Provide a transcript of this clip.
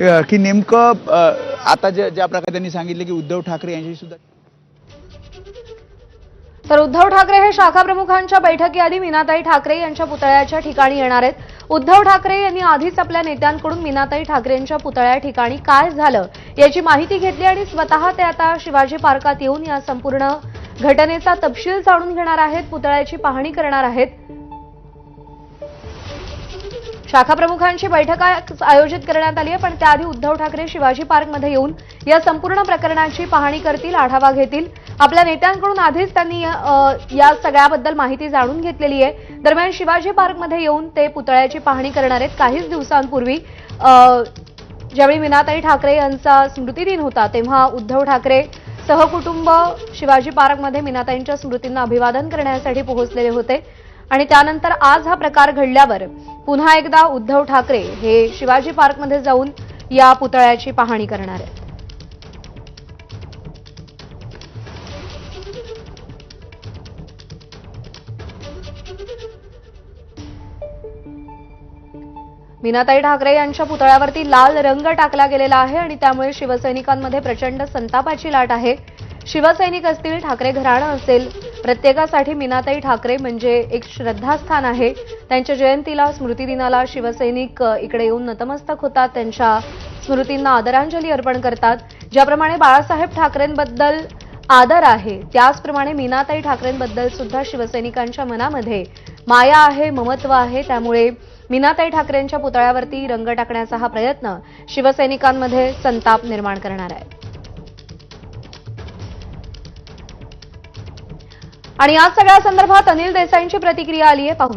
की नेमकं आता ज्या प्रकारे त्यांनी सांगितलं की उद्धव ठाकरे यांची सुद्धा तर उद्धव ठाकरे हे शाखा प्रमुखांच्या बैठकीआधी मीनाताई ठाकरे यांच्या पुतळ्याच्या ठिकाणी येणार आहेत. उद्धव ठाकरे यांनी आधीच आपल्या नेत्यांकडून मीनाताई ठाकरे यांच्या पुतळ्या ठिकाणी काय झालं याची माहिती घेतली आणि स्वतः ते आता शिवाजी पार्कात येऊन या संपूर्ण घटनेचा तपशील जाणून घेणार आहेत पुतळ्याची पाहणी करणार आहेत. शाखा प्रमुखांची बैठक आयोजित करण्यात आली आहे पण त्याआधी उद्धव ठाकरे शिवाजी पार्कमध्ये येऊन या संपूर्ण प्रकरणाची पाहणी करतील आढावा घेतील. आपल्या नेत्यांकडून आधीच त्यांनी या सगळ्याबद्दल माहिती जाणून घेतलेली आहे. दरम्यान शिवाजी पार्कमध्ये येऊन ते पुतळ्याची पाहणी करणार आहेत. काहीच दिवसांपूर्वी ज्यावेळी मीनाताई ठाकरे यांचा स्मृतिदिन होता तेव्हा उद्धव ठाकरे सहकुटुंब शिवाजी पार्कमध्ये मीनाताईंच्या स्मृतींना अभिवादन करण्यासाठी पोहोचलेले होते. आणि त्यानंतर आज हा प्रकार घडल्यावर पुन्हा एकदा उद्धव ठाकरे हे शिवाजी पार्कमध्ये जाऊन या पुतळ्याची पाहणी करणार आहेत. मीनाताई ठाकरे यांच्या पुतळ्यावरती लाल रंग टाकला गेलेला आहे आणि त्यामुळे शिवसैनिकांमध्ये प्रचंड संतापाची लाट आहे. शिवसैनिक असतील ठाकरे घराणं असेल प्रत्येकासाठी मीनाताई ठाकरे म्हणजे एक श्रद्धास्थान आहे. त्यांच्या जयंतीला स्मृतिदिनाला शिवसैनिक इकडे येऊन नतमस्तक होतात. त्यांच्या स्मृतींना आदरांजली अर्पण करतात. ज्याप्रमाणे बाळासाहेब ठाकरेंबद्दल आदर आहे त्याचप्रमाणे मीनाताई ठाकरेंबद्दल सुद्धा शिवसैनिकांच्या मनामध्ये माया आहे ममत्व आहे. त्यामुळे मीनाताई ठाकरेंच्या पुतळ्यावरती रंग टाकण्याचा हा प्रयत्न शिवसैनिकांमध्ये संताप निर्माण करणार आहे. आणि या सगळ्या संदर्भात अनिल देसाईंची प्रतिक्रिया आली आहे पाहू.